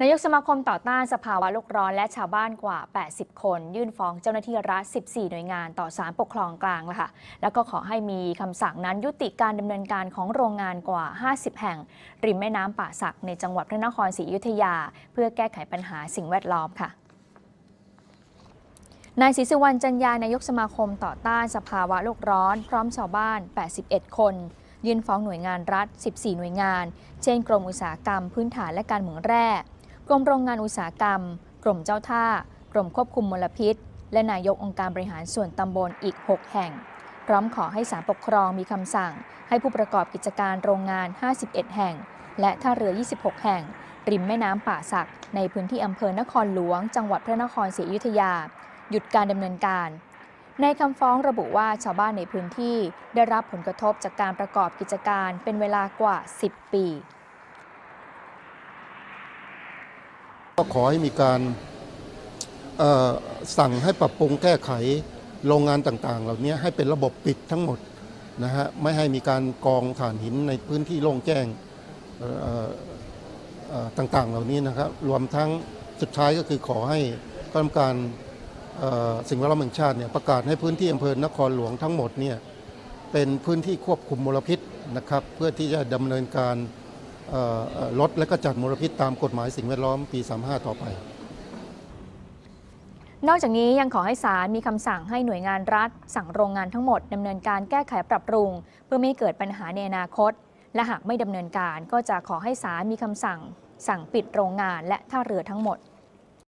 นายกสมาคมต่อต้านสภาวะโลกร้อนและชาวบ้านกว่า 80 คน ยื่นฟ้องเจ้าหน้าที่รัฐ 14 หน่วยงานต่อศาลปกครองกลางแล้วค่ะ แล้วก็ขอให้มีคำสั่งนั้นยุติการดำเนินการของโรงงานกว่า 50 แห่ง ริมแม่น้ำป่าสักในจังหวัดพระนครศรีอยุธยา เพื่อแก้ไขปัญหาสิ่งแวดล้อมค่ะนายศรีสุวรรณจันยานายกสมาคมต่อต้านสภาวะโลกร้อน พร้อมชาวบ้าน 81 คนยื่นฟ้องหน่วยงานรัฐ 14 หน่วยงาน เช่น กรมอุตสาหกรรมพื้นฐานและการเหมืองแร่ กรมโรงงานอุตสาหกรรม กรมเจ้าท่า กรมควบคุมมลพิษ และนายกองค์การบริหารส่วนตำบลอีก 6 แห่ง พร้อมขอให้ศาลปกครองมีคำสั่ง ให้ผู้ประกอบกิจการโรงงาน 51 แห่ง และท่าเรือ 26 แห่ง ริมแม่น้ำป่าสัก ในพื้นที่อำเภอนครหลวง จังหวัดพระนครศรีอยุธยา หยุดการดำเนินการในคำฟ้องระบุว่าชาวบ้านในพื้นที่ได้รับผลกระทบจากการประกอบกิจการเป็นเวลากว่า 10 ปี ก็ขอให้มีการสั่งให้ปรับปรุงแก้ไขโรงงานต่างๆ เหล่านี้ให้เป็นระบบปิดทั้งหมดนะฮะไม่ให้มีการกองถ่านหินในพื้นที่โล่งแจ้งต่างๆ เหล่านี้นะครับรวมทั้งสุดท้ายก็คือขอให้กรรมการสิ่งแวดล้อมแห่งชาติเนี่ยประกาศให้พื้นที่อำเภอนครหลวงทั้งหมดเนี่ยเป็นพื้นที่ควบคุมมลพิษนะครับ เพื่อที่จะดำเนินการ ลดและก็จัดมลพิษตามกฎหมายสิ่งแวดล้อมปี 35 ต่อไป นอกจากนี้ยังขอให้ศาลมีคำสั่งให้หน่วยงานรัฐ สั่งโรงงานทั้งหมดดำเนินการแก้ไขปรับปรุง เพื่อไม่ให้เกิดปัญหาในอนาคต และหากไม่ดำเนินการก็จะขอให้ศาลมีคำสั่ง สั่งปิดโรงงานและท่าเรือทั้งหมด